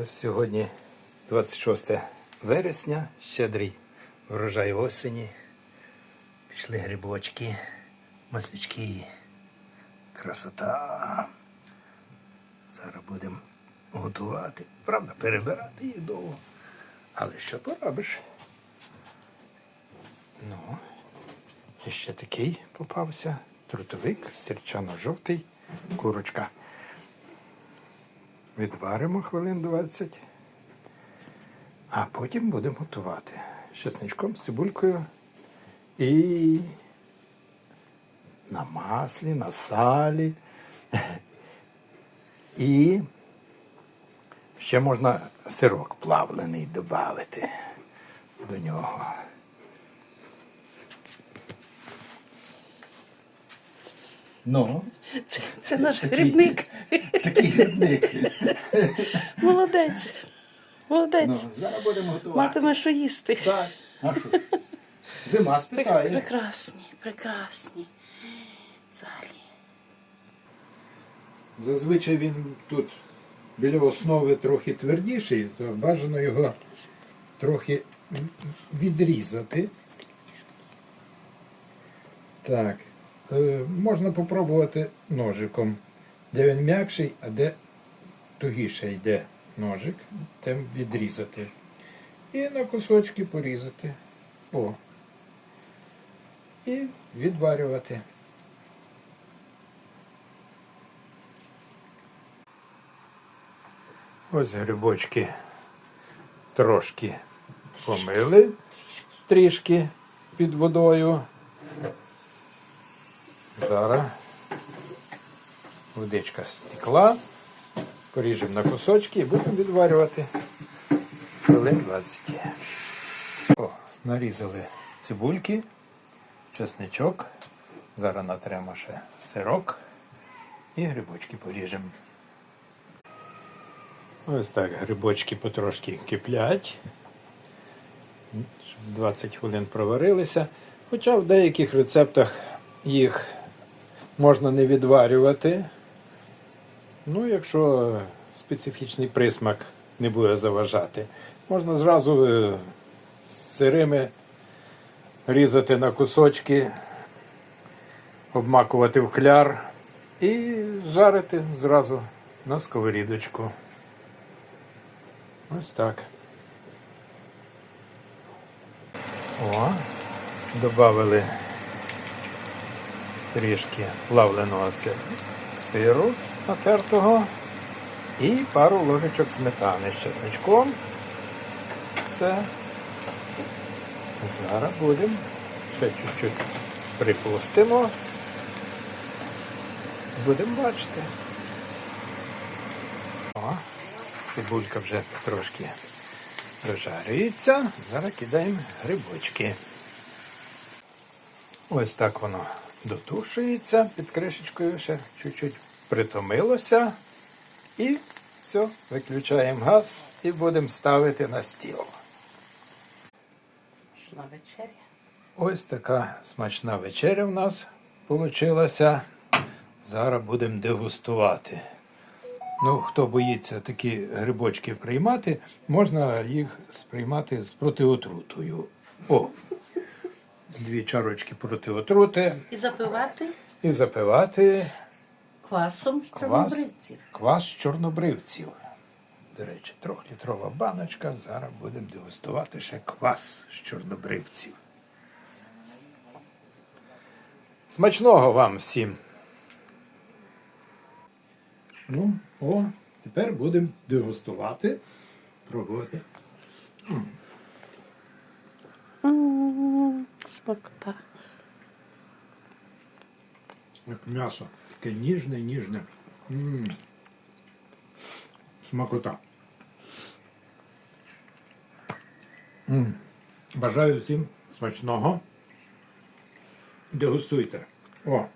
Ось сьогодні 26 вересня, щедрий врожай осені. Пішли грибочки, маслючки. Красота. Зараз будемо готувати. Правда, перебирати їх довго. Але що поробиш? Ну, ще такий попався. Трутовик, сірчано-жовтий, курочка. Відваримо хвилин 20. А потім будемо готувати. З чесничком, з цибулькою і на маслі, на салі. І ще можна сирок плавлений додати до нього. Ну, Це, це наш Такий- грибник. такий грибник. Молодець. Молодець. Ну, зараз будемо готувати. Матиме що їсти. Так, а що? ж? Зима Прек- спитає. Прекрасні, прекрасні. Взагалі. Зазвичай він тут біля основи трохи твердіший, то бажано його трохи відрізати. Так. Е, можна попробувати ножиком, де він м'якший, а де тугіше йде ножик, тим відрізати. І на кусочки порізати. О. І відварювати. Ось грибочки трошки помили трішки під водою. Зараз водичка стекла. Поріжемо на кусочки і будемо відварювати хвилин 20. О, нарізали цибульки, чесничок. Зараз натремо ще сирок і грибочки поріжемо. Ось так грибочки потрошки киплять. 20 хвилин проварилися. Хоча в деяких рецептах їх можна не відварювати. Ну, якщо специфічний присмак не буде заважати, можна зразу е, з сирими різати на кусочки, обмакувати в кляр і жарити зразу на сковорідочку. Ось так. О, додали трішки плавленого сиру натертого і пару ложечок сметани з чесничком. Все. Зараз будемо ще чуть-чуть припустимо. Будемо бачити. О, цибулька вже трошки прожарюється. Зараз кидаємо грибочки. Ось так воно дотушується під кришечкою, ще чуть-чуть притомилося. І все, виключаємо газ і будемо ставити на стіл. Пішла вечеря. Ось така смачна вечеря в нас вийшла. Зараз будемо дегустувати. Ну, хто боїться такі грибочки приймати, можна їх сприймати з протиотрутою. О! Дві чарочки протиотрути І запивати і запивати квасом з квас, чорнобривців. квас з чорнобривців. До речі, трьохлітрова баночка. Зараз будемо дегустувати ще квас з чорнобривців. Смачного вам всім! Ну, о, тепер будемо дегустувати, пробувати. М, Смакота. Як м'ясо. Таке ніжне, ніжне. Смакота. Бажаю всім смачного. Дегустуйте. О,